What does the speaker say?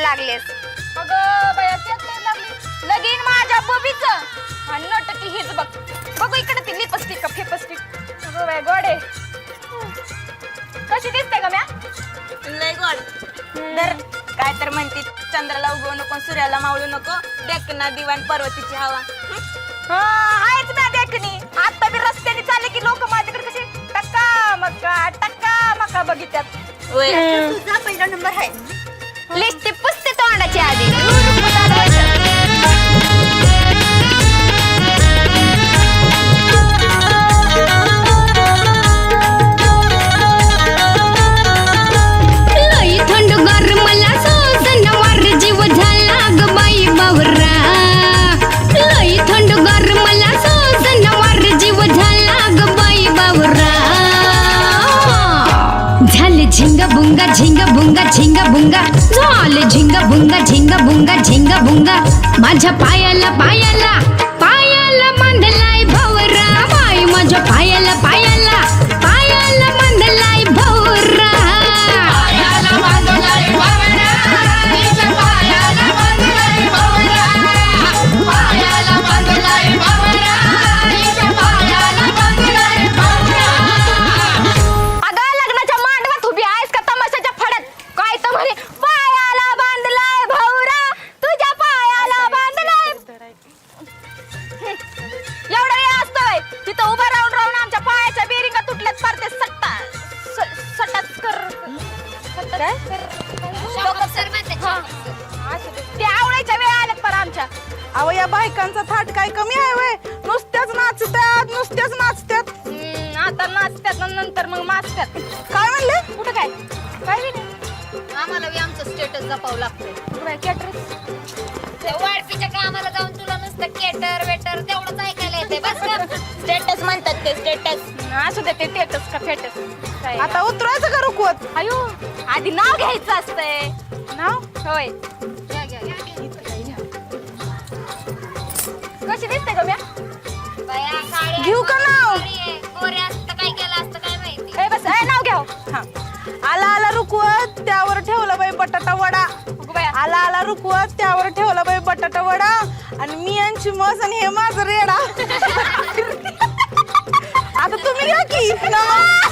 म्हणायला लागलेस. अगं बया त्यात नाही लागली. लगीन माझ्या बबीच. आणि नटकी हीच बघ. बघू इकडे ती लिपस्टिक का फेपस्टिक. अगं बाय गोडे कशी दिसते का म्या? लय गोड. तर काय तर म्हणते चंद्राला उगवू नको सूर्याला मावळू नको डेकना दिवाण पर्वतीची हवा. हा आहेच म्या देखणी आता बी रस्त्याने चालले की लोक माझ्याकडे कशी टक्का मक्का टक्का मक्का बघितल्यात. तुझा पहिला नंबर आहे. लिस्टी पुसते तोंडाची आधी झाले झिंगा बुंगा झिंगा बुंगा झिंगा बुंगा झाले झिंगा बुंगा झिंगा बुंगा झिंगा बुंगा माझ्या पायाला पायाला अहो या बायकांचा थाट काय कमी आहे वय? नुसत्याच नाचत्यात नुसत्याच नाचत्यात. हम्म, आता नाचत्यात आणि नंतर मग माचत्यात. काय म्हणले? कुठं काय? काय बी नाही आम्हाला बी आमचं स्टेटस जपावं लागतंय. कुठं काय कॅटरेस वाळपीच्या कामाला जाऊन तुला नुसतं केटर वेटर तेवढंच ऐकायला येते बस स्टेटस म्हणतात ते स्टेटस असू दे ते टेटस का फेटस काय? आता उतरायचं का रुकवत? अयो आधी नाव घ्यायचं असतंय. नाव? होय. घेऊ का नाव? असतं काय केलं असतं काय माहिती? ए बस ए नाव घ्या हो. हा आला आला रुकवत त्यावर ठेवला बाई बटाटा वडा. अगं बाया. आला आला रुकवत त्यावर ठेवला बाई बटाटा वडा. आणि मी यांची मस आणि हे माझं रेडा. आता तुम्ही घ्या की? नाव.